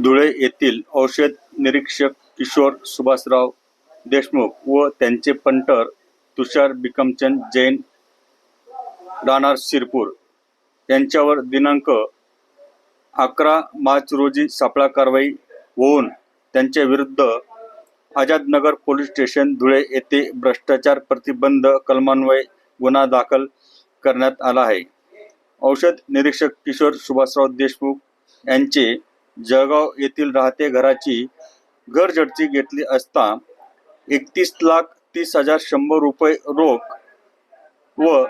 धुळे येथील औषध निरीक्षक किशोर सुभाषराव देशमुख व त्यांचे पंटर तुषार बिकमचंद जैन राहणार शिरपूर. यांच्यावर दिनांक अकरा मार्च रोजी सापळा कारवाई होऊन त्यांच्या विरुद्ध आझादनगर पोलीस स्टेशन धुळे येथे भ्रष्टाचार प्रतिबंध कलमान्वये गुन्हा दाखल करण्यात आला आहे. औषध निरीक्षक किशोर सुभाषराव देशमुख यांचे जळगाव येथील राहते घराची घरजडती घेतली असता एकतीस लाख तीस हजार शंभर रुपये रोख व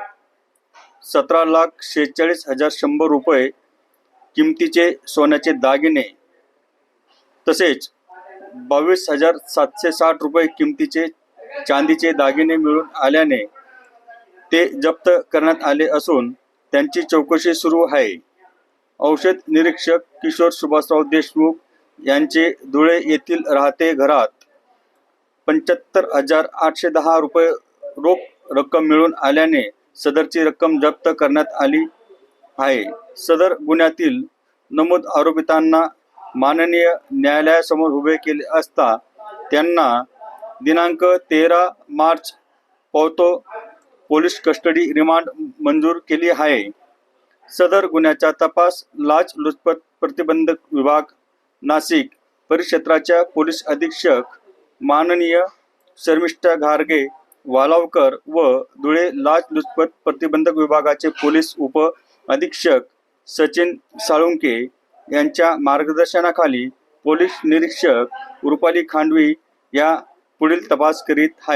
सतरा लाख शेहेचाळीस हजार शंभर रुपये किमतीचे सोन्याचे दागिने तसेच बावीस हजार सातशे साठ रुपये किमतीचे चांदीचे दागिने मिळून आल्याने ते जप्त करण्यात आले असून त्यांची चौकशी सुरू आहे. औषध निरीक्षक किशोर सुभाषराव देशमुख यांचे धुळे येथील राहते घरात. पंच्याहत्तर हजार आठशे दहा रुपये रोख रक्कम मिळून आल्याने सदरची रक्कम जप्त करण्यात आली आहे. सदर गुन्ह्यातील नमूद आरोपितांना माननीय न्यायालयासमोर उभे केले असता त्यांना दिनांक तेरा मार्च पावतो पोलीस कस्टडी रिमांड मंजूर केली आहे. सदर गुन्ह्याचा तपास लाचलुचपत प्रतिबंधक विभाग नाशिक परिक्षेत्राच्या पोलीस अधीक्षक माननीय शर्मिष्ठा घारगे वालावकर व धुळे लाचलुचपत प्रतिबंधक विभागाचे पोलीस उप अधीक्षक सचिन साळुंके यांच्या मार्गदर्शनाखाली पोलीस निरीक्षक रुपाली खांडवी या पुढील तपास करीत आहेत.